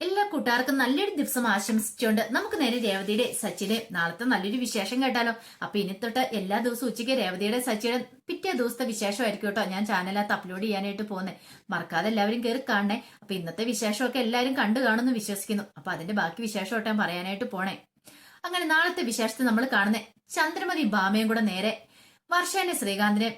എല്ലാ കൂട്ടുകാർക്കും നല്ലൊരു ദിവസം ആശംസിച്ചുകൊണ്ട് നമുക്ക് നേരെ രേവതിയുടെ സച്ചിയുടെ നാളത്തെ നല്ലൊരു വിശേഷം കേട്ടാലോ? അപ്പൊ ഇനി തൊട്ട് എല്ലാ ദിവസവും ഉച്ചയ്ക്ക് രേവതിയുടെ സച്ചിയുടെ പിറ്റേ ദിവസത്തെ വിശേഷമായിരിക്കും കേട്ടോ. ഞാൻ ചാനലകത്ത് അപ്ലോഡ് ചെയ്യാനായിട്ട് പോകുന്നത് മറക്കാതെ എല്ലാവരും കയറി കാണണേ. അപ്പൊ ഇന്നത്തെ വിശേഷമൊക്കെ എല്ലാവരും കണ്ടു കാണുമെന്ന് വിശ്വസിക്കുന്നു. അപ്പൊ അതിന്റെ ബാക്കി വിശേഷം ഞാൻ പറയാനായിട്ട് പോണേ. അങ്ങനെ നാളത്തെ വിശേഷത്തെ നമ്മൾ കാണുന്നേ. ചന്ദ്രമതി ഭാമയും കൂടെ നേരെ. വർഷേനെ ശ്രീകാന്തിനെ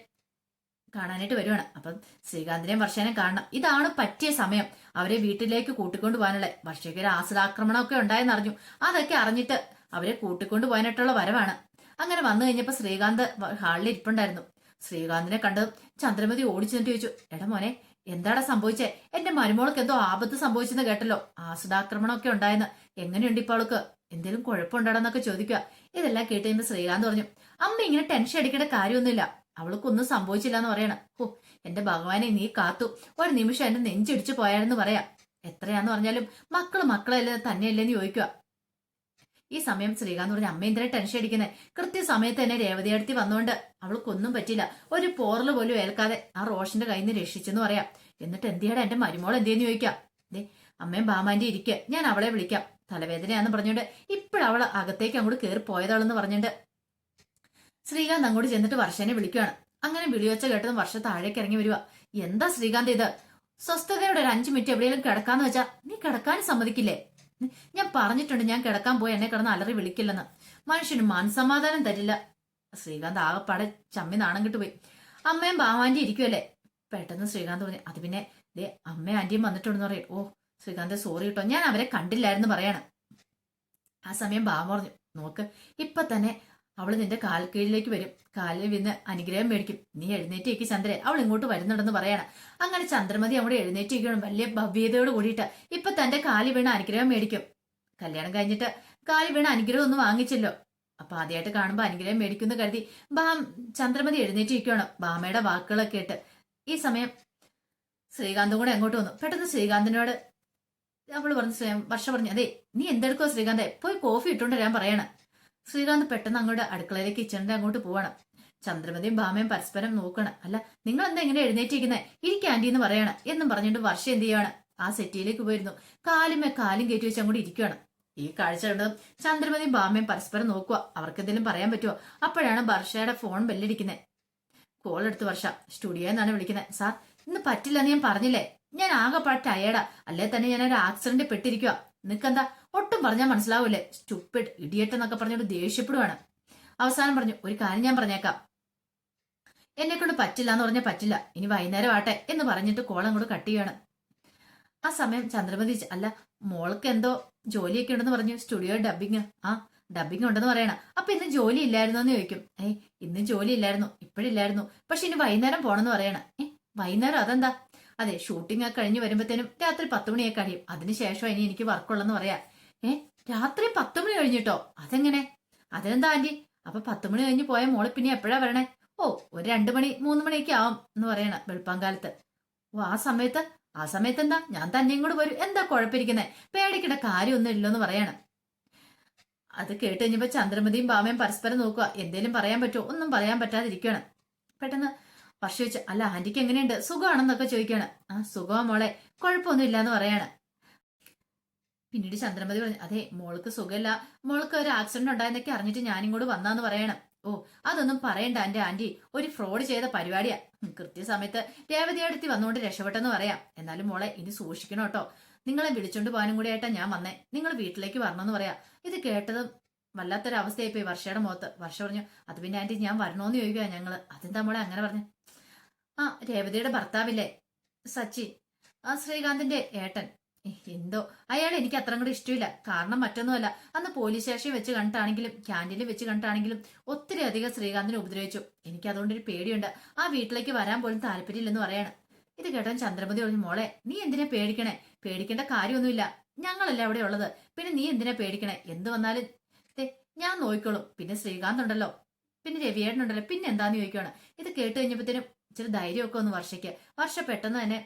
കാണാനായിട്ട് വരുവാണ്. അപ്പം ശ്രീകാന്തിനെയും വർഷേനെ കാണണം. ഇതാണ് പറ്റിയ സമയം. അവരെ വീട്ടിലേക്ക് കൂട്ടിക്കൊണ്ടു പോകാനുള്ള വർഷയ്ക്ക് ഒരു ആശ്രാക്രമണമൊക്കെ ഉണ്ടായെന്ന് അറിഞ്ഞു. അതൊക്കെ അറിഞ്ഞിട്ട് അവരെ കൂട്ടിക്കൊണ്ടു പോകാനായിട്ടുള്ള വരവാണ്. അങ്ങനെ വന്നു കഴിഞ്ഞപ്പോൾ ശ്രീകാന്ത് ഹാളിൽ ഇരിപ്പുണ്ടായിരുന്നു. ശ്രീകാന്തിനെ കണ്ട് ചന്ദ്രമതി ഓടിച്ചു നിന്നിട്ട് ചോദിച്ചു എടാ മോനെ എന്താടാ സംഭവിച്ചേ? എന്റെ മരുമോൾക്ക് എന്തോ ആപത്ത് സംഭവിച്ചെന്ന് കേട്ടല്ലോ. ആസുതാക്രമണമൊക്കെ ഉണ്ടായെന്ന്. എങ്ങനെയുണ്ട് ഇപ്പൊ അവൾക്ക്? എന്തെങ്കിലും കുഴപ്പമുണ്ടാടാന്നൊക്കെ ചോദിക്കുക. ഇതെല്ലാം കേട്ട് കഴിയുമ്പോൾ ശ്രീകാന്ത് പറഞ്ഞു അമ്മ ഇങ്ങനെ ടെൻഷൻ അടിക്കേണ്ട കാര്യമൊന്നുമില്ല. അവൾക്കൊന്നും സംഭവിച്ചില്ല എന്ന് പറയണം. ഓ എന്റെ ഭഗവാനെ നീ കാത്തു. ഒരു നിമിഷം എന്റെ നെഞ്ചിടിച്ചു പോയാലെന്ന് പറയാം. എത്രയാന്ന് പറഞ്ഞാലും മക്കൾ മക്കളല്ലേ തന്നെയല്ലേന്ന് ചോദിക്കുക. ഈ സമയം ശ്രീകാന്ത് പറഞ്ഞ അമ്മ എന്തിനാ ടെൻഷൻ അടിക്കുന്നത് കൃത്യസമയത്ത് തന്നെ രേവതി അടുത്തി വന്നുകൊണ്ട് അവൾക്കൊന്നും പറ്റില്ല. ഒരു പോറൽ പോലും ഏൽക്കാതെ ആ റോഷന്റെ കയ്യിൽ നിന്ന് രക്ഷിച്ചെന്ന് പറയാം. എന്നിട്ട് എന്തിയാടാ എന്റെ മരുമോൾ എന്തേന്ന് ചോദിക്കാം. ദേ അമ്മയും ബാമാന്റെ ഇരിക്കെ. ഞാൻ അവളെ വിളിക്കാം. തലവേദനയാന്ന് പറഞ്ഞുകൊണ്ട് ഇപ്പോഴവൾ അകത്തേക്ക് അങ്ങോട്ട് കയറി പോയതാളെന്ന് പറഞ്ഞുകൊണ്ട് ശ്രീകാന്ത് അങ്ങോട്ട് ചെന്നിട്ട് വർഷനെ വിളിക്കുകയാണ് അങ്ങനെ വിളിവെച്ച കേട്ടതും വർഷ താഴേക്ക് ഇറങ്ങി വരിക എന്താ ശ്രീകാന്ത് ഇത്? സ്വസ്ഥതയുടെ ഒരു അഞ്ചു മിനിറ്റ് എവിടെയെങ്കിലും കിടക്കാന്ന് വെച്ചാ നീ കിടക്കാൻ സമ്മതിക്കില്ലേ? ഞാൻ പറഞ്ഞിട്ടുണ്ട് ഞാൻ കിടക്കാൻ പോയി എന്നെ കിടന്ന് അലറി വിളിക്കില്ലെന്ന്. മനുഷ്യന് മാനസമാധാനം തരില്ല. ശ്രീകാന്ത് ആകെപ്പാടെ ചമ്മി നാണം പോയി അമ്മയും ബാവാന്റി ഇരിക്കുമല്ലേ പെട്ടെന്ന് ശ്രീകാന്ത് പറഞ്ഞു അത് പിന്നെ ദേ അമ്മയും ആന്റിയും വന്നിട്ടുണ്ടെന്ന് പറയും. ഓ ശ്രീകാന്ത് സോറി കേട്ടോ ഞാൻ അവരെ കണ്ടില്ലായിരുന്നു പറയാണ്. ആ സമയം ബാവ പറഞ്ഞു നോക്ക് ഇപ്പൊ തന്നെ അവൾ നിന്റെ കാൽക്കീഴിലേക്ക് വരും. കാലിൽ വിന്ന് അനുഗ്രഹം മേടിക്കും. നീ എഴുന്നേറ്റേക്ക് ചന്ദ്രൻ അവൾ ഇങ്ങോട്ട് വരുന്നുണ്ടെന്ന് പറയണം. അങ്ങനെ ചന്ദ്രമതി അവിടെ എഴുന്നേറ്റിരിക്കണം വലിയ ഭവ്യതയോട് കൂടിയിട്ട് ഇപ്പൊ തന്റെ കാലി വീണ അനുഗ്രഹം മേടിക്കും. കല്യാണം കഴിഞ്ഞിട്ട് കാലി വീണ അനുഗ്രഹം ഒന്നും വാങ്ങിച്ചല്ലോ. അപ്പൊ ആദ്യമായിട്ട് കാണുമ്പോ അനുഗ്രഹം മേടിക്കുന്നു കരുതി ബാം ചന്ദ്രമതി എഴുന്നേറ്റിരിക്കണം ബാമയുടെ വാക്കുകളൊക്കെ കേട്ട്. ഈ സമയം ശ്രീകാന്തും കൂടെ അങ്ങോട്ട് വന്നു. പെട്ടെന്ന് ശ്രീകാന്തിനോട് അവൾ പറഞ്ഞു "ശ്രീ- വർഷ പറഞ്ഞു അതെ നീ എന്തെടുക്കോ ശ്രീകാന്തെ? പോയി കോഫി ഇട്ടുകൊണ്ട് ഞാൻ പറയണം. ശ്രീകാന്ത് പെട്ടെന്ന് അങ്ങോട്ട് അടുക്കളയിലേക്ക് കിച്ചണിന്റെ അങ്ങോട്ട് പോവണം. ചന്ദ്രമതിയും ഭാമയും പരസ്പരം നോക്കണം. അല്ല നിങ്ങൾ എന്താ ഇങ്ങനെ എഴുന്നേറ്റിരിക്കുന്നത് ഇരിക്ക ആന്റി എന്ന് പറയണം. എന്നും പറഞ്ഞിട്ട് വർഷം എന്ത് ചെയ്യാണ് ആ സെറ്റിയിലേക്ക് പോയിരുന്നു. കാലുമേ കാലും കയറ്റി വെച്ച് അങ്ങോട്ട് ഇരിക്കുകയാണ് ഈ കാഴ്ച കണ്ടതും ചന്ദ്രമതിയും ഭാമയും പരസ്പരം നോക്കുക അവർക്ക് എന്തെങ്കിലും പറയാൻ പറ്റുമോ അപ്പോഴാണ് വർഷയുടെ ഫോൺ ബെല്ലടിക്കുന്നത് കോൾ എടുത്ത് വർഷ സ്റ്റുഡിയോയിൽ നിന്നാണ് വിളിക്കുന്നത് സാർ ഇന്ന് പറ്റില്ല എന്ന് ഞാൻ പറഞ്ഞില്ലേ? ഞാൻ ആകെപ്പാട് ടയേർഡാ അല്ലേ തന്നെ ഞാൻ ഒരു ആക്സിഡന്റ് പെട്ടിരിക്കുക നിനക്കെന്താ ഒട്ടും പറഞ്ഞാൽ മനസ്സിലാവൂലേ. സ്റ്റുപ്പിഡ് ഇഡിയറ്റ് എന്നൊക്കെ പറഞ്ഞുകൊണ്ട് ദേഷ്യപ്പെടുവാണ്. അവസാനം പറഞ്ഞു ഒരു കാര്യം ഞാൻ പറഞ്ഞേക്കാം. എന്നെ കൊണ്ട് പറ്റില്ല എന്ന് പറഞ്ഞാൽ പറ്റില്ല. ഇനി വൈകുന്നേരം ആട്ടെ എന്ന് പറഞ്ഞിട്ട് കോളം കൂടെ കട്ട് ചെയ്യാണ് ആ സമയം ചന്ദ്രമതി അല്ല മോൾക്ക് എന്തോ ജോലിയൊക്കെ ഉണ്ടെന്ന് പറഞ്ഞു. സ്റ്റുഡിയോ ഡബിങ് ആ ഡബിങ് ഉണ്ടെന്ന് പറയണം. അപ്പൊ ഇന്ന് ജോലി ഇല്ലായിരുന്നു എന്ന് ചോദിക്കും. ഏ ഇന്ന് ജോലി ഇല്ലായിരുന്നു. ഇപ്പോഴില്ലായിരുന്നു. പക്ഷെ ഇനി വൈകുന്നേരം പോണെന്ന് പറയണം. ഏ വൈകുന്നേരം അതെന്താ? അതെ ഷൂട്ടിംഗ് ഒക്കെ കഴിഞ്ഞ് വരുമ്പോഴത്തേനും രാത്രി പത്ത് മണിയൊക്കെ കഴിയും. അതിനുശേഷം ഇനി എനിക്ക് വർക്കുള്ളെന്ന് പറയാ. ഏ രാത്രി പത്ത് മണി കഴിഞ്ഞിട്ടോ അതെങ്ങനെ? അതെന്താ ആന്റി? അപ്പൊ പത്ത് മണി കഴിഞ്ഞ് പോയ മോൾ പിന്നെ എപ്പോഴാ വരണേ? ഓ ഒരു രണ്ടു മണി മൂന്ന് മണിയൊക്കെ ആവും എന്ന് പറയണ വെളുപ്പാങ്കാലത്ത്. ഓ ആ സമയത്ത് ആ സമയത്ത് എന്താ ഞാൻ തന്നെയും കൂടെ വരും. എന്താ കുഴപ്പമിരിക്കുന്നേ? പേടിക്കേണ്ട കാര്യമൊന്നും ഇല്ലെന്ന് പറയണം. അത് കേട്ട് കഴിഞ്ഞപ്പോ ചന്ദ്രമതിയും ബാമയും പരസ്പരം നോക്കുക എന്തേലും പറയാൻ പറ്റുമോ ഒന്നും പറയാൻ പറ്റാതിരിക്കുകയാണ് പെട്ടെന്ന് വർഷ വെച്ച് അല്ല ആന്റിക്ക് എങ്ങനെയുണ്ട്? സുഖമാണെന്നൊക്കെ ചോദിക്കുകയാണ് ആ സുഖമാ മോളെ. കുഴപ്പമൊന്നും ഇല്ലാന്ന് പറയാണ്. പിന്നീട് ചന്ദ്രമതി പറഞ്ഞു അതെ മോൾക്ക് സുഖമില്ല. മോൾക്ക് ഒരു ആക്സിഡന്റ് ഉണ്ടായെന്നൊക്കെ അറിഞ്ഞിട്ട് ഞാനും ഞാനിങ്ങോട്ട് വന്നാന്ന് പറയണം. ഓ അതൊന്നും പറയണ്ട എന്റെ ആന്റി ഒരു ഫ്രോഡ് ചെയ്ത പരിപാടിയാ. കൃത്യസമയത്ത് രേവതിയടുത്തി വന്നുകൊണ്ട് രക്ഷപ്പെട്ടെന്ന് പറയാം. എന്നാലും മോളെ ഇനി സൂക്ഷിക്കണം കേട്ടോ. നിങ്ങളെ വിളിച്ചോണ്ട് പോകാനും കൂടി ആയിട്ടാ ഞാൻ വന്നേ. നിങ്ങൾ വീട്ടിലേക്ക് വരണമെന്ന് പറയാ. ഇത് കേട്ടതും വല്ലാത്തൊരു അവസ്ഥയായി പോയി വർഷയുടെ മുഖത്ത്. വർഷ പറഞ്ഞു അത് പിന്നെ ആന്റി ഞാൻ വരണോന്ന് ചോദിക്കുക ഞങ്ങൾ. അതെന്താ മോളെ അങ്ങനെ പറഞ്ഞു? ആ രേവതിയുടെ ഭർത്താവില്ലേ? സച്ചി. ആ ശ്രീകാന്തിന്റെ ഏട്ടൻ. എന്തോ? അയാൾ എനിക്ക് അത്ര കൂടെ ഇഷ്ടമില്ല. കാരണം മറ്റൊന്നുമല്ല. അന്ന് പോലീസ് സ്റ്റേഷനിൽ വെച്ച് കണ്ടിട്ടാണെങ്കിലും ക്യാന്റീനിൽ വെച്ച് കണ്ടിട്ടാണെങ്കിലും ഒത്തിരി അധികം ശ്രീകാന്തിനെ ഉപദ്രവിച്ചു. എനിക്ക് അതുകൊണ്ട് ഒരു പേടിയുണ്ട്. ആ വീട്ടിലേക്ക് വരാൻ പോലും താല്പര്യമില്ലെന്ന് പറയാണ്. ഇത് കേട്ടാൻ ചന്ദ്രമതി പറഞ്ഞു മോളെ നീ എന്തിനാ പേടിക്കണേ? പേടിക്കേണ്ട കാര്യമൊന്നുമില്ല. ഞങ്ങളല്ല അവിടെ ഉള്ളത്. പിന്നെ നീ എന്തിനാ പേടിക്കണേ? എന്ത് വന്നാലും ഞാൻ നോക്കിക്കോളും പിന്നെ ശ്രീകാന്ത് ഉണ്ടല്ലോ. പിന്നെ രവിയേട്ടനുണ്ടല്ലോ പിന്നെ എന്താന്ന് ചോദിക്കുകയാണ് ഇത് കേട്ട് കഴിഞ്ഞപ്പോഴത്തേനും ഇച്ചിരി ധൈര്യമൊക്കെ ഒന്ന് വർഷയ്ക്ക്. വർഷ പെട്ടെന്ന് തന്നെ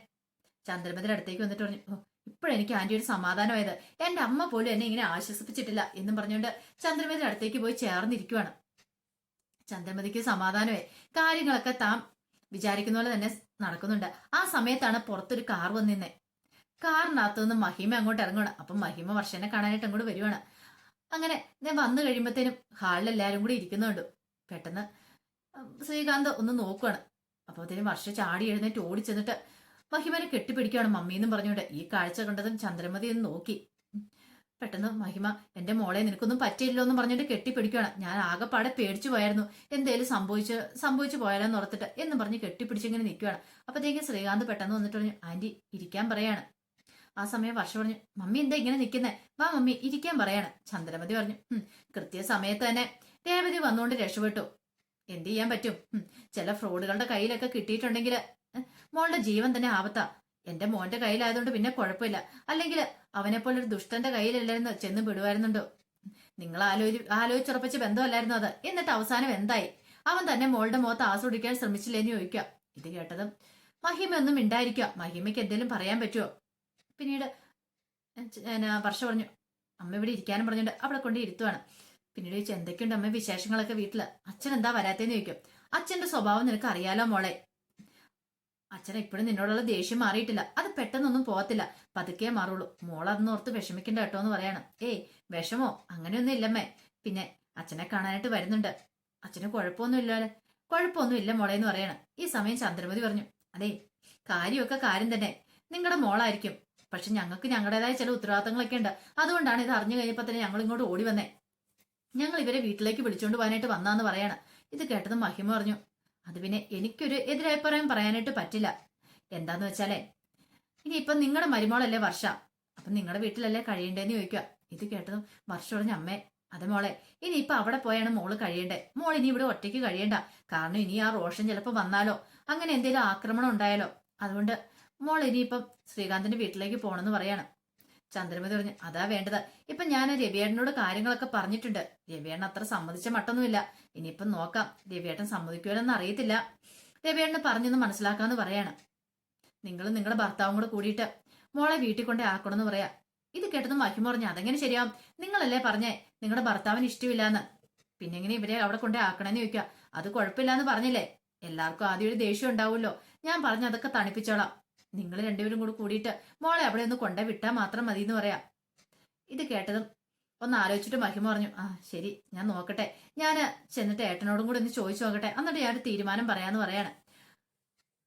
ചന്ദ്രമതിയുടെ അടുത്തേക്ക് വന്നിട്ട് പറഞ്ഞു "ഓ, ഇപ്പോഴെനിക്ക് ആന്റി ഒരു സമാധാനമായത്. എന്റെ അമ്മ പോലും എന്നെ ഇങ്ങനെ ആശ്വസിപ്പിച്ചിട്ടില്ല എന്നും പറഞ്ഞുകൊണ്ട് ചന്ദ്രമതിയുടെ അടുത്തേക്ക് പോയി ചേർന്നിരിക്കുവാണ്. ചന്ദ്രമതിക്ക് സമാധാനമായി. കാര്യങ്ങളൊക്കെ താൻ വിചാരിക്കുന്ന പോലെ തന്നെ നടക്കുന്നുണ്ട്. ആ സമയത്താണ് പുറത്തൊരു കാർ വന്നിന്നെ കാറിനകത്തു നിന്ന് മഹിമ അങ്ങോട്ട് ഇറങ്ങണം അപ്പം മഹിമ വർഷനെ കാണാനായിട്ട് അങ്ങോട്ട് വരുവാണ്. അങ്ങനെ ഞാൻ വന്നു കഴിയുമ്പോഴത്തേനും ഹാളിൽ എല്ലാവരും കൂടി ഇരിക്കുന്നുണ്ട്. പെട്ടെന്ന് ശ്രീകാന്ത് ഒന്ന് നോക്കുവാണ്. അപ്പോഴത്തേനും വർഷ ചാടി എഴുന്നേറ്റ് ഓടി ചെന്നിട്ട് മഹിമനെ കെട്ടിപ്പിടിക്കുകയാണ് മമ്മീന്നും പറഞ്ഞുകൊണ്ട് ഈ കാഴ്ച കണ്ടതും ചന്ദ്രമതി ഒന്ന് നോക്കി. പെട്ടെന്ന് മഹിമ എന്റെ മോളെ നിനക്കൊന്നും പറ്റിയില്ലോ എന്ന് പറഞ്ഞിട്ട് കെട്ടിപ്പിടിക്കുകയാണ്. ഞാൻ ആകെപ്പാടെ പേടിച്ചു പോയായിരുന്നു. എന്തേലും സംഭവിച്ച് സംഭവിച്ചു പോയാലോന്ന് ഓർത്തിട്ട് എന്ന് പറഞ്ഞ് കെട്ടിപ്പിടിച്ചിങ്ങനെ നിൽക്കുകയാണ്. അപ്പത്തേക്കും ശ്രീകാന്ത് പെട്ടെന്ന് വന്നിട്ട് പറഞ്ഞു ആന്റി ഇരിക്കാൻ പറയാണ്. ആ സമയം വർഷ പറഞ്ഞു മമ്മി എന്താ ഇങ്ങനെ നിൽക്കുന്നേ? വാ മമ്മി ഇരിക്കാൻ പറയാണ്. ചന്ദ്രമതി പറഞ്ഞു കൃത്യ കൃത്യസമയത്ത് തന്നെ രേവതി വന്നുകൊണ്ട് രക്ഷപ്പെട്ടു. എന്ത് ചെയ്യാൻ പറ്റും? ചില ഫ്രോഡുകളുടെ കയ്യിലൊക്കെ കിട്ടിയിട്ടുണ്ടെങ്കിൽ മോളുടെ ജീവൻ തന്നെ ആപത്താ. എന്റെ മോന്റെ കയ്യിലായതുകൊണ്ട് പിന്നെ കുഴപ്പമില്ല. അല്ലെങ്കിൽ അവനെ പോലെ ഒരു ദുഷ്ടന്റെ കയ്യിലല്ലായിരുന്നു ചെന്ന് വിടുവായിരുന്നുണ്ടോ? നിങ്ങൾ ആലോചി ആലോചിച്ചുറപ്പിച്ച ബന്ധമല്ലായിരുന്നു അത്? എന്നിട്ട് അവസാനം എന്തായി? അവൻ തന്നെ മോളുടെ മുഖത്ത് ആസ്വദിക്കാൻ ശ്രമിച്ചില്ലേന്ന് ചോദിക്കുക. ഇത് കേട്ടതും മഹിമ ഒന്നും മിണ്ടായിരിക്കുക. മഹിമയ്ക്ക് എന്തെങ്കിലും പറയാൻ പറ്റുമോ പിന്നീട് വർഷ പറഞ്ഞു അമ്മ ഇവിടെ ഇരിക്കാനും പറഞ്ഞിട്ട് അവിടെ കൊണ്ട് ഇരുത്തുവാണ്. പിന്നീട് ചോദിച്ചു എന്തൊക്കെയുണ്ട് അമ്മ വിശേഷങ്ങളൊക്കെ വീട്ടിൽ? അച്ഛൻ എന്താ വരാത്തേന്ന് ചോദിക്കും. അച്ഛന്റെ സ്വഭാവം നിനക്ക് അറിയാലോ മോളെ? അച്ഛൻ ഇപ്പോഴും നിന്നോടുള്ള ദേഷ്യം മാറിയിട്ടില്ല. അത് പെട്ടെന്നൊന്നും പോകത്തില്ല പതുക്കേ മാറുള്ളൂ. മോൾ അതെന്നോർത്ത് വിഷമിക്കണ്ട കേട്ടോ എന്ന് പറയണം. ഏയ് വിഷമോ? അങ്ങനെയൊന്നും ഇല്ലമ്മേ. പിന്നെ അച്ഛനെ കാണാനായിട്ട് വരുന്നുണ്ട്. അച്ഛന് കുഴപ്പമൊന്നും ഇല്ലല്ലേ കുഴപ്പമൊന്നും ഇല്ല മോളെ എന്ന് പറയണം. ഈ സമയം ചന്ദ്രമതി പറഞ്ഞു അതെ കാര്യമൊക്കെ കാര്യം തന്നെ. നിങ്ങളുടെ മോളായിരിക്കും. പക്ഷെ ഞങ്ങൾക്ക് ഞങ്ങളുടേതായ ചില ഉത്തരവാദിത്തങ്ങളൊക്കെ ഉണ്ട്. അതുകൊണ്ടാണ് ഇത് അറിഞ്ഞു കഴിഞ്ഞപ്പോൾ തന്നെ ഞങ്ങൾ ഇങ്ങോട്ട് ഓടി വന്നേ. ഞങ്ങൾ ഇവരെ വീട്ടിലേക്ക് വിളിച്ചുകൊണ്ട് പോകാനായിട്ട് വന്നാന്ന് പറയണം. ഇത് കേട്ടത് മഹിമ പറഞ്ഞു അത് പിന്നെ എനിക്കൊരു എതിരഭിപ്രായം പറയാനായിട്ട് പറ്റില്ല. എന്താന്ന് വെച്ചാലേ ഇനി ഇപ്പൊ നിങ്ങളുടെ മരുമോളല്ലേ വർഷ? അപ്പൊ നിങ്ങളുടെ വീട്ടിലല്ലേ കഴിയണ്ടേന്ന് ചോദിക്കുക ഇത് കേട്ടതും വർഷ പറഞ്ഞ അമ്മേ അതെ മോളെ ഇനിയിപ്പൊ അവിടെ പോയാണ് മോൾ കഴിയണ്ടേ? മോൾ ഇനി ഇവിടെ ഒറ്റയ്ക്ക് കഴിയണ്ട. കാരണം ഇനി ആ റോഷൻ ചിലപ്പോൾ വന്നാലോ? അങ്ങനെ എന്തെങ്കിലും ആക്രമണം ഉണ്ടായാലോ? അതുകൊണ്ട് മോൾ ഇനിയിപ്പം ശ്രീകാന്തിന്റെ വീട്ടിലേക്ക് പോണെന്ന് പറയാണ്. ചന്ദ്രമതി പറഞ്ഞു അതാ വേണ്ടത്. ഇപ്പൊ ഞാൻ രവിയേട്ടനോട് കാര്യങ്ങളൊക്കെ പറഞ്ഞിട്ടുണ്ട്. രവിയേട്ടൻ അത്ര സമ്മതിച്ച മട്ടൊന്നുമില്ല. ഇനിയിപ്പം നോക്കാം രവിയേട്ടൻ സമ്മതിക്കുമല്ലെന്ന് അറിയത്തില്ല. രവിയേട്ടന് പറഞ്ഞൊന്ന് മനസ്സിലാക്കാന്ന് പറയാണ്. നിങ്ങൾ നിങ്ങളുടെ ഭർത്താവും കൂടെ കൂടിയിട്ട് മോളെ വീട്ടിൽ കൊണ്ടേ ആക്കണമെന്ന് പറയാ. ഇത് കേട്ടതും മഹിമ പറഞ്ഞു അതെങ്ങനെ ശരിയാവും? നിങ്ങളല്ലേ പറഞ്ഞേ നിങ്ങളുടെ ഭർത്താവിന് ഇഷ്ടമില്ലാന്ന്. പിന്നെ എങ്ങനെ ഇവരെ അവിടെ കൊണ്ടേ ആക്കണമെന്ന് ചോദിക്കുക. അത് കുഴപ്പമില്ലാന്ന് പറഞ്ഞില്ലേ? എല്ലാവർക്കും ആദ്യം ഒരു ദേഷ്യം ഉണ്ടാവുമല്ലോ. ഞാൻ പറഞ്ഞു അതൊക്കെ തണുപ്പിച്ചോളാം. നിങ്ങൾ രണ്ടുപേരും കൂടെ കൂടിയിട്ട് മോളെ അവിടെ ഒന്ന് കൊണ്ട വിട്ടാൽ മാത്രം മതി എന്ന് പറയാം. ഇത് കേട്ടതും ഒന്ന് ആലോചിച്ചിട്ട് മഹിമ പറഞ്ഞു ആ ശരി ഞാൻ നോക്കട്ടെ. ഞാൻ ചെന്നിട്ട് ഏട്ടനോടും കൂടി ഒന്ന് ചോദിച്ചു നോക്കട്ടെ. എന്നിട്ട് ഞാൻ തീരുമാനം പറയാന്ന് പറയാണ്.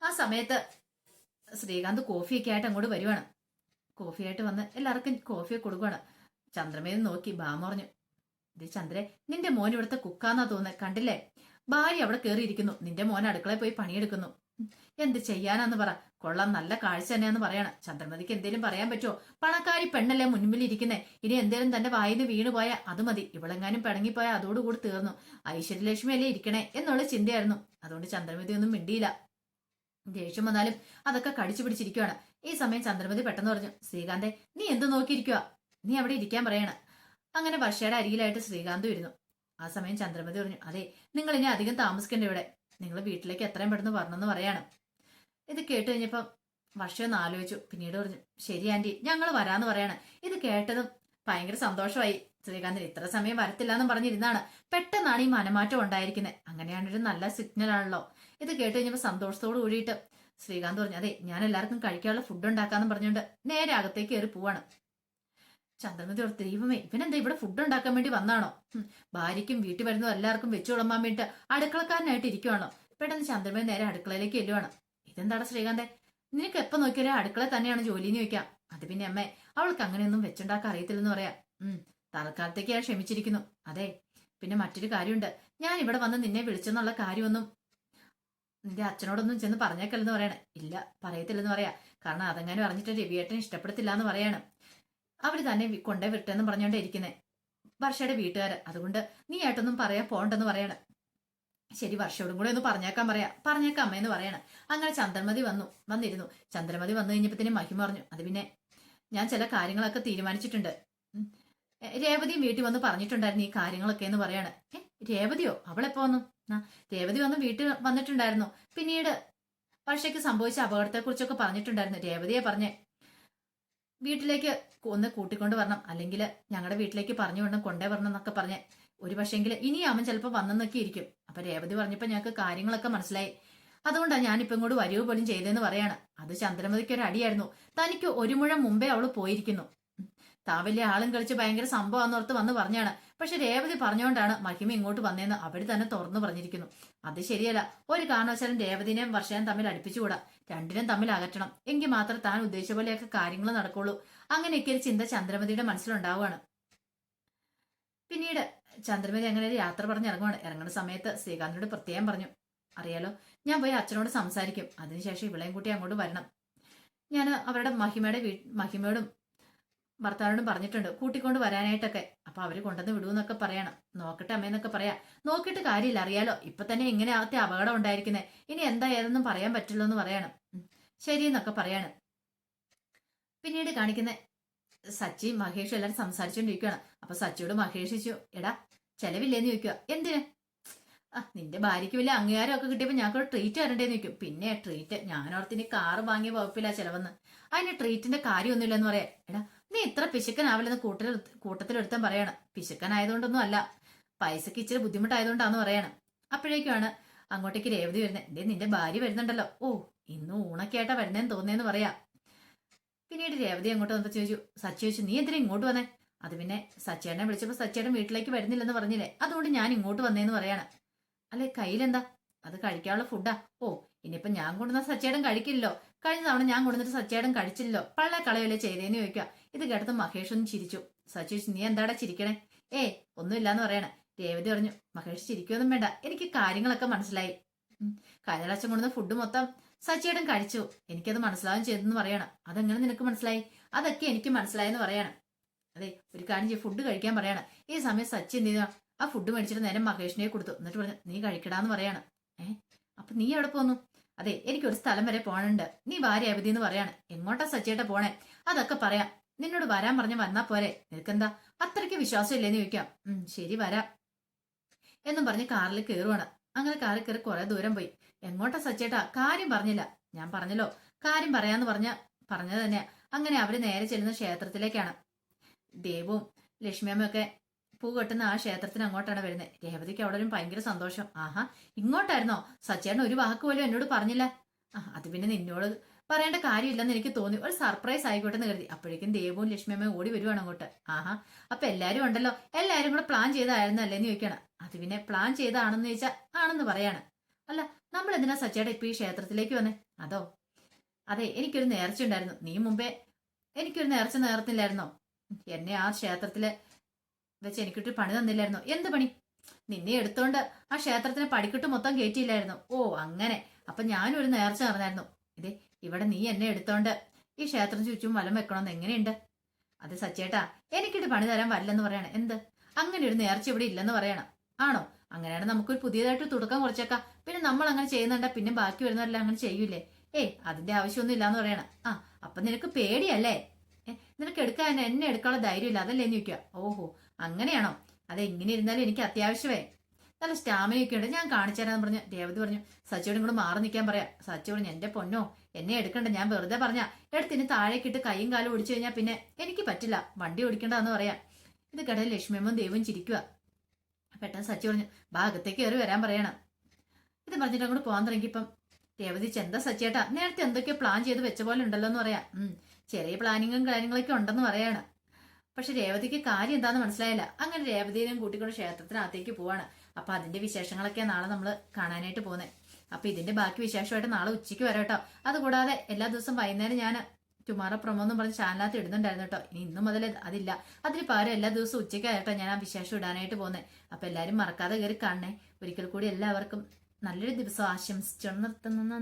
ആ സമയത്ത് ശ്രീകാന്ത് കോഫിയൊക്കെ ആയിട്ട് അങ്ങോട്ട് വരുവാണ്. കോഫിയായിട്ട് വന്ന് എല്ലാവർക്കും കോഫിയൊക്കെ കൊടുക്കുവാണ്. ചന്ദ്രമേന്ന് നോക്കി ബാമ പറഞ്ഞു ഇത് ചന്ദ്രേ നിന്റെ മോൻ ഇവിടുത്തെ കുക്കാന്നാ തോന്നുന്നത് കണ്ടില്ലേ? ഭാര്യ അവിടെ കയറിയിരിക്കുന്നു നിന്റെ മോൻ അടുക്കളയിൽ പോയി പണിയെടുക്കുന്നു. എന്ത് ചെയ്യാനാന്ന് പറ. കൊള്ളാം നല്ല കാഴ്ച തന്നെയാന്ന് പറയണം. ചന്ദ്രമതിക്ക് എന്തേലും പറയാൻ പറ്റുമോ പണക്കാരി പെണ്ണല്ലേ മുൻപിൽ ഇരിക്കുന്നേ. ഇനി എന്തേലും തന്റെ വായിന്ന് വീണു പോയാൽ അത് മതി. ഇവളെങ്ങാനും പിണങ്ങിപ്പോയാൽ അതോടുകൂടി തീർന്നു. ഐശ്വര്യലക്ഷ്മി അല്ലേ ഇരിക്കണേ എന്നുള്ള ചിന്തയായിരുന്നു. അതുകൊണ്ട് ചന്ദ്രമതി ഒന്നും മിണ്ടിയില്ല. ദേഷ്യം വന്നാലും അതൊക്കെ കടിച്ചു പിടിച്ചിരിക്കുവാണ്. ഈ സമയം ചന്ദ്രമതി പെട്ടെന്ന് പറഞ്ഞു ശ്രീകാന്തെ നീ എന്ത് നോക്കിയിരിക്കുക നീ അവിടെ ഇരിക്കാൻ പറയണ. അങ്ങനെ വർഷയുടെ അരികിലായിട്ട് ശ്രീകാന്തും ഇരുന്നു. ആ സമയം ചന്ദ്രമതി പറഞ്ഞു അതെ നിങ്ങൾ ഇനി അധികം താമസിക്കേണ്ട ഇവിടെ. നിങ്ങൾ വീട്ടിലേക്ക് എത്രയും പെട്ടെന്ന് വരണമെന്ന് പറയാണ്. ഇത് കേട്ട് കഴിഞ്ഞപ്പം വർഷം ഒന്ന് ആലോചിച്ചു. പിന്നീട് പറഞ്ഞു ശരി ആന്റി ഞങ്ങൾ വരാന്ന് പറയാണ്. ഇത് കേട്ടതും ഭയങ്കര സന്തോഷമായി. ശ്രീകാന്തിന് ഇത്ര സമയം വരത്തില്ല എന്നും പറഞ്ഞിരുന്നാണ്. പെട്ടെന്നാണ് ഈ മനമാറ്റം ഉണ്ടായിരിക്കുന്നത് അങ്ങനെയാണ് ഒരു നല്ല സിഗ്നൽ ആണല്ലോ. ഇത് കേട്ട് കഴിഞ്ഞപ്പോൾ സന്തോഷത്തോട് കൂടിയിട്ട് ശ്രീകാന്ത് പറഞ്ഞു അതെ ഞാൻ എല്ലാവർക്കും കഴിക്കാനുള്ള ഫുഡ് ഉണ്ടാക്കാന്ന് പറഞ്ഞുകൊണ്ട് നേരെ അകത്തേക്ക് കയറി പോവാണ്. ചന്ദ്രമതി ഓർത്ത് ദൈവമേ ഇവനെന്താ ഇവിടെ ഫുഡ് ഉണ്ടാക്കാൻ വേണ്ടി വന്നാണോ? ഭാര്യയ്ക്കും വീട്ടിൽ വരുന്ന എല്ലാവർക്കും വെച്ചു വിളമ്പാൻ വേണ്ടിട്ട് അടുക്കളക്കാരനായിട്ട് ഇരിക്കുവാണോ? പെട്ടെന്ന് ചന്ദ്രമതി നേരെ അടുക്കളയിലേക്ക് ചെല്ലുവാണ്. ഇതെന്താണ് ശ്രീകാന്തെ? നിനക്ക് എപ്പോ നോക്കിയാലും അടുക്കള തന്നെയാണ് ജോലിന്ന് ചോദിക്കാം. അത് പിന്നെ അമ്മേ അവൾക്ക് അങ്ങനെയൊന്നും വെച്ചുണ്ടാക്കാൻ അറിയത്തില്ലെന്ന് പറയാം. ഉം തൽക്കാലത്തേക്ക് ഞാൻ ക്ഷമിച്ചിരിക്കുന്നു. അതെ പിന്നെ മറ്റൊരു കാര്യമുണ്ട്. ഞാൻ ഇവിടെ വന്ന് നിന്നെ വിളിച്ചെന്നുള്ള കാര്യമൊന്നും നിന്റെ അച്ഛനോടൊന്നും ചെന്ന് പറഞ്ഞേക്കല്ലെന്ന് പറയണേ. ഇല്ല പറയത്തില്ലെന്ന് പറയാ. കാരണം അതെങ്ങനെ പറഞ്ഞിട്ട് രവിയേട്ടൻ ഇഷ്ടപ്പെടത്തില്ല എന്ന് പറയാണ്. അവർ തന്നെ കൊണ്ടേ വിട്ടെന്ന് പറഞ്ഞോണ്ടേ ഇരിക്കുന്നേ. വർഷയുടെ വീട്ടുകാര്. അതുകൊണ്ട് നീ ആയിട്ടൊന്നും പറയാൻ പോണ്ടെന്ന് പറയണ. ശരി വർഷയോടും കൂടെ ഒന്ന് പറഞ്ഞേക്കാൻ പറയാ. പറഞ്ഞേക്കാം അമ്മയെന്ന് പറയണം. അങ്ങനെ ചന്ദ്രമതി വന്നു. വന്നിരുന്നു. ചന്ദ്രമതി വന്നു കഴിഞ്ഞപ്പോ മഹിമ പറഞ്ഞു. അത് പിന്നെ ഞാൻ ചില കാര്യങ്ങളൊക്കെ തീരുമാനിച്ചിട്ടുണ്ട്. രേവതിയും വീട്ടിൽ വന്ന് പറഞ്ഞിട്ടുണ്ടായിരുന്നു ഈ കാര്യങ്ങളൊക്കെ എന്ന് പറയാണ്. രേവതിയോ? അവളെപ്പോ വന്നു? ആ രേവതി വന്ന് വീട്ടിൽ വന്നിട്ടുണ്ടായിരുന്നു. പിന്നീട് വർഷയ്ക്ക് സംഭവിച്ച അപകടത്തെക്കുറിച്ചൊക്കെ പറഞ്ഞിട്ടുണ്ടായിരുന്നു. രേവതിയെ പറഞ്ഞേ വീട്ടിലേക്ക് ഒന്ന് കൂട്ടിക്കൊണ്ട് വരണം. അല്ലെങ്കിൽ ഞങ്ങളുടെ വീട്ടിലേക്ക് പറഞ്ഞു വിടണം കൊണ്ടേ വരണം എന്നൊക്കെ പറഞ്ഞ് ഒരു പക്ഷേങ്കിൽ ഇനി അവൻ ചിലപ്പോൾ വന്നെന്നൊക്കെ ഇരിക്കും. അപ്പൊ രേവതി പറഞ്ഞപ്പോൾ ഞങ്ങൾക്ക് കാര്യങ്ങളൊക്കെ മനസ്സിലായി. അതുകൊണ്ടാണ് ഞാനിപ്പോ ഇങ്ങോട്ട് വരിക പോലും ചെയ്തതെന്ന് പറയാണ്. അത് ചന്ദ്രമതിക്ക് ഒരു അടിയായിരുന്നു തനിക്ക് ഒരു മുഴം മുമ്പേ അവൾ പോയിരിക്കുന്നു. താൻ വലിയ ആളും കളിച്ച് ഭയങ്കര സംഭവം ഓർത്ത് വന്ന് പറഞ്ഞാണ്. പക്ഷെ രേവതി പറഞ്ഞുകൊണ്ടാണ് മഹിമ ഇങ്ങോട്ട് വന്നതെന്ന് അവർ തന്നെ തുറന്നു പറഞ്ഞിരിക്കുന്നു. അത് ശരിയല്ല. ഒരു കാരണവശാലും രേവതിനെയും വർഷയും തമ്മിൽ അടുപ്പിച്ചുകൂടാ. രണ്ടിനും തമ്മിൽ അകറ്റണം. എങ്കിൽ മാത്രം താൻ ഉദ്ദേശിച്ച പോലെയൊക്കെ കാര്യങ്ങൾ നടക്കുള്ളൂ. അങ്ങനെയൊക്കെ ഒരു ചിന്ത ചന്ദ്രമതിയുടെ മനസ്സിലുണ്ടാവുകയാണ്. പിന്നീട് ചന്ദ്രമതി അങ്ങനെ ഒരു യാത്ര പറഞ്ഞ് ഇറങ്ങുവാണ്. ഇറങ്ങുന്ന സമയത്ത് ശ്രീകാന്തിനോട് പ്രത്യേകം പറഞ്ഞു അറിയാലോ ഞാൻ പോയി അച്ഛനോട് സംസാരിക്കും. അതിനുശേഷം ഇവളെയും കൂട്ടി അങ്ങോട്ട് വരണം. ഞാൻ അവരുടെ മഹിമയുടെ വീ മഹിമയോടും ഭർത്താവിനോടും പറഞ്ഞിട്ടുണ്ട് കൂട്ടിക്കൊണ്ട് വരാനായിട്ടൊക്കെ. അപ്പൊ അവർ കൊണ്ടുവന്ന് വിടുവെന്നൊക്കെ പറയണം. നോക്കട്ടെ അമ്മയെന്നൊക്കെ പറയാ. നോക്കിയിട്ട് കാര്യമില്ല അറിയാലോ. ഇപ്പൊ തന്നെ ഇങ്ങനെ ആകത്തെ അപകടം ഉണ്ടായിരിക്കുന്നത് ഇനി എന്താ ഏതെന്നും പറയാൻ പറ്റില്ല എന്ന് പറയണം. ശരി എന്നൊക്കെ പറയാണ്. പിന്നീട് കാണിക്കുന്ന സച്ചി മഹേഷും എല്ലാരും സംസാരിച്ചുകൊണ്ടിരിക്കുകയാണ് അപ്പൊ സച്ചിയോട് മഹേഷ് എടാ ചെലവില്ലേന്ന് ചോദിക്കുക എന്തിന്? ആ നിന്റെ ഭാര്യയ്ക്ക് വലിയ അംഗീകാരം ഒക്കെ കിട്ടിയപ്പോ ഞങ്ങൾക്ക് ട്രീറ്റ് തരണ്ടേന്ന് ചോദിക്കും. പിന്നെ ട്രീറ്റ് ഞാനോർത്തിന് കാറ് വാങ്ങിയ വകുപ്പില്ല ചെലവെന്ന്. അതിന് ട്രീറ്റിന്റെ കാര്യമൊന്നുമില്ലെന്ന് പറയാം എടാ നീ ഇത്ര പിശുക്കനാവില്ലെന്ന് കൂട്ടത്തിൽ കൂട്ടത്തിലെടുത്താൻ പറയണം. പിശുക്കനായതുകൊണ്ടൊന്നും അല്ല പൈസക്ക് ഇച്ചിരി ബുദ്ധിമുട്ടായതുകൊണ്ടാന്ന് പറയണം. അപ്പോഴേക്കുമാണ് അങ്ങോട്ടേക്ക് രേവതി വരുന്നത് എന്തേ നിന്റെ ഭാര്യ വരുന്നുണ്ടല്ലോ. ഓ ഇന്ന് ഊണൊക്കെ ആയിട്ടാ വരുന്നേന്ന് തോന്നിയെന്ന് പറയാ. പിന്നീട് രേവതി അങ്ങോട്ട് വന്നപ്പോ ചോദിച്ചു സച്ചി ചോദിച്ചു നീ എന്തിനാ ഇങ്ങോട്ട് വന്നേ? അത് പിന്നെ സച്ചേട്ടനെ വിളിച്ചപ്പോൾ സച്ചേട്ടൻ വീട്ടിലേക്ക് വരുന്നില്ലെന്ന് പറഞ്ഞില്ലേ. അതുകൊണ്ട് ഞാൻ ഇങ്ങോട്ട് വന്നേന്ന് പറയാണ്. അല്ലെ കയ്യിലെന്താ? അത് കഴിക്കാനുള്ള ഫുഡാ ഓ ഇനിയിപ്പം ഞാൻ കൊണ്ടുവന്ന സച്ചേടൻ കഴിക്കില്ലല്ലോ. കഴിഞ്ഞ തവണ ഞാൻ കൊണ്ടുവന്നിട്ട് സച്ചേടൻ കഴിച്ചില്ലോ പള്ള കളയല്ലേ ചെയ്തേന്ന് ചോദിക്കുക. ഇത് കേട്ടത് മഹേഷ് ഒന്ന് ചിരിച്ചു. സച്ചു നീ എന്താടാ ചിരിക്കണേ? ഏ ഒന്നുമില്ലാന്ന് പറയണേ. രേവതി പറഞ്ഞു മഹേഷ് ചിരിക്കൊന്നും വേണ്ട. എനിക്ക് കാര്യങ്ങളൊക്കെ മനസ്സിലായി. കഴിഞ്ഞ പ്രാവശ്യം കൊണ്ടുവന്ന ഫുഡ് മൊത്തം സച്ചിയേട്ടൻ കഴിച്ചു. എനിക്കത് മനസ്സിലാവും ചെയ്തെന്ന് പറയണം. അതെങ്ങനെ നിനക്ക് മനസ്സിലായി? അതൊക്കെ എനിക്ക് മനസ്സിലായെന്ന് പറയണം. അതെ ഒരു കാര്യം ഫുഡ് കഴിക്കാൻ പറയണം. ഈ സമയം സച്ചി എന്ത് ചെയ്താ ആ ഫുഡ് മേടിച്ചിട്ട് നേരെ മഹേഷിനെ കൊടുത്തു. എന്നിട്ട് പറഞ്ഞു നീ കഴിക്കടാന്ന് പറയാണ്. ഏഹ് അപ്പൊ നീ എവിടെ പോന്നു? അതെ എനിക്കൊരു സ്ഥലം വരെ പോണുണ്ട്. നീ ഭാര്യ അവധി എന്ന് പറയാണ്. എങ്ങോട്ടാ സച്ചിയേട്ട പോണേ? അതൊക്കെ പറയാം. നിന്നോട് വരാൻ പറഞ്ഞ വന്നാ പോരെ. നിനക്കെന്താ? അത്രയ്ക്ക് വിശ്വാസം ഇല്ലേന്ന് ചോദിക്കാം. ഉം ശരി വരാം. എന്നും പറഞ്ഞ് കാറിൽ കയറുവാണ് അങ്ങനെ കാറിൽ കയറി കുറെ ദൂരം പോയി. എങ്ങോട്ടാ സച്ചേട്ടാ കാര്യം പറഞ്ഞില്ല. ഞാൻ പറഞ്ഞല്ലോ. കാര്യം പറയാന്ന് പറഞ്ഞ പറഞ്ഞത് തന്നെയാ. അങ്ങനെ അവർ നേരെ ചെല്ലുന്ന ക്ഷേത്രത്തിലേക്കാണ്. ദേവും ലക്ഷ്മിയമ്മയൊക്കെ പൂ കെട്ടുന്ന ആ ക്ഷേത്രത്തിന് അങ്ങോട്ടാണ് വരുന്നത് രേവതിക്ക് അവിടെ ഒരു ഭയങ്കര സന്തോഷം. ആഹാ ഇങ്ങോട്ടായിരുന്നോ? സച്ചേട്ടൻ ഒരു വാക്ക് പോലും എന്നോട് പറഞ്ഞില്ല. ആ അത് പിന്നെ നിന്നോട് പറയേണ്ട കാര്യമില്ലെന്ന് എനിക്ക് തോന്നി. ഒരു സർപ്രൈസ് ആയിക്കോട്ടെ എന്ന് കരുതി. അപ്പോഴേക്കും ദേവവും ലക്ഷ്മിയമ്മയും ഓടി വരുവാണ് അങ്ങോട്ട്. ആഹാ അപ്പൊ എല്ലാരും ഉണ്ടല്ലോ. എല്ലാരും കൂടെ പ്ലാൻ ചെയ്തായിരുന്നല്ലേ എന്ന് ചോദിക്കണം. അത് പിന്നെ പ്ലാൻ ചെയ്താണെന്ന് ചോദിച്ചാൽ ആണെന്ന് പറയാണ്. അല്ല നമ്മൾ എന്തിനാ സച്ചേട്ട ഇപ്പൊ ഈ ക്ഷേത്രത്തിലേക്ക് വന്നേ? അതോ? അതെ എനിക്കൊരു നേർച്ച ഉണ്ടായിരുന്നു. നീ മുമ്പേ എനിക്കൊരു നേർച്ച നേർത്തില്ലായിരുന്നോ? എന്നെ ആ ക്ഷേത്രത്തിൽ വെച്ച് എനിക്കിട്ട് പണി തന്നില്ലായിരുന്നു. എന്ത് പണി? നിന്നെ എടുത്തോണ്ട് ആ ക്ഷേത്രത്തിന് പടിക്കിട്ട് മൊത്തം കയറ്റിയില്ലായിരുന്നു ഓ അങ്ങനെ. അപ്പൊ ഞാനും ഒരു നേർച്ച നടന്നായിരുന്നു. ഇതേ ഇവിടെ നീ എന്നെ എടുത്തോണ്ട് ഈ ക്ഷേത്രം ചുറ്റും വലം വെക്കണമെന്ന് എങ്ങനെയുണ്ട്? അത് സച്ചേട്ടാ എനിക്കിട്ട് പണി തരാൻ വരില്ലെന്ന് പറയണം. എന്ത്? അങ്ങനെ ഒരു നേർച്ച ഇവിടെ ഇല്ലെന്ന് പറയണം. ആണോ? അങ്ങനെയാണ് നമുക്കൊരു പുതിയതായിട്ട് തുടക്കം കുറച്ചേക്കാം. പിന്നെ നമ്മൾ അങ്ങനെ ചെയ്യുന്നുണ്ട പിന്നെ ബാക്കി വരുന്നവരെല്ലാം അങ്ങനെ ചെയ്യൂലേ? ഏയ് അതിന്റെ ആവശ്യമൊന്നും ഇല്ലാന്ന് പറയണം. ആ അപ്പൊ നിനക്ക് പേടിയല്ലേ? നിനക്ക് എടുക്കാൻ എന്നെ എടുക്കാനുള്ള ധൈര്യമില്ല അതല്ലേ എന്ന് ഓഹോ അങ്ങനെയാണോ? അത് എങ്ങനെ ഇരുന്നാലും എനിക്ക് അത്യാവശ്യമേ. നല്ല സ്റ്റാമിനയൊക്കെ ഉണ്ട്. ഞാൻ കാണിച്ചു തരാന്ന് പറഞ്ഞു രേവതി പറഞ്ഞു സച്ചിയോടും കൂടെ മാറി നിൽക്കാൻ പറയാം. സച്ചി പറഞ്ഞു എന്റെ പൊന്നോ എന്നെ എടുക്കണ്ട ഞാൻ വെറുതെ പറഞ്ഞ. എടുത്തിന് താഴേക്കിട്ട് കൈയും കാലും ഓടിച്ചു കഴിഞ്ഞാൽ പിന്നെ എനിക്ക് പറ്റില്ല. വണ്ടി ഓടിക്കണ്ടെന്ന് പറയാം. ഇത് കടയിൽ ലക്ഷ്മിയമ്മയും ദേവും ചിരിക്കുക പെട്ടെന്ന് സച്ചി പറഞ്ഞു ഭാഗത്തേക്ക് കയറി വരാൻ പറയണം. ഇത് പറഞ്ഞിട്ട് അങ്ങോട്ട് പോകാൻ തുടങ്ങിയപ്പം രേവതി ചെന്താ സച്ചേട്ടാ? നേരത്തെ എന്തൊക്കെ പ്ലാൻ ചെയ്ത് വെച്ച പോലെ ഉണ്ടല്ലോ എന്ന് പറയാം ചെറിയ പ്ലാനിങ്ങും കാര്യങ്ങളൊക്കെ ഉണ്ടെന്ന് പറയാണ്. പക്ഷെ രേവതിക്ക് കാര്യം എന്താന്ന് മനസ്സിലായില്ല. അങ്ങനെ രേവതിനെയും കൂട്ടിക്കൊണ്ട് ക്ഷേത്രത്തിനകത്തേക്ക് പോവാണ്. അപ്പൊ അതിന്റെ വിശേഷങ്ങളൊക്കെ നാളെ നമ്മൾ കാണാനായിട്ട് പോകുന്നത് അപ്പൊ ഇതിന്റെ ബാക്കി വിശേഷമായിട്ട് നാളെ ഉച്ചയ്ക്ക് വരാം കേട്ടോ. അതുകൂടാതെ എല്ലാ ദിവസവും വൈകുന്നേരം ഞാൻ ടുമാറോ പ്രൊമോ എന്ന് പറഞ്ഞ് ചാനലിനകത്ത് ഇടുന്നുണ്ടായിരുന്നു കേട്ടോ. ഇനി ഇന്നും മുതൽ അതില്ല. അതിന് പകരം എല്ലാ ദിവസവും ഉച്ചയ്ക്കായിട്ടോ ഞാൻ ആ വിശേഷം ഇടാനായിട്ട് പോകുന്നത് അപ്പൊ എല്ലാവരും മറക്കാതെ കയറി കാണണേ. ഒരിക്കൽ കൂടി എല്ലാവർക്കും നല്ലൊരു ദിവസം ആശംസിച്ചു നിർത്തുന്നു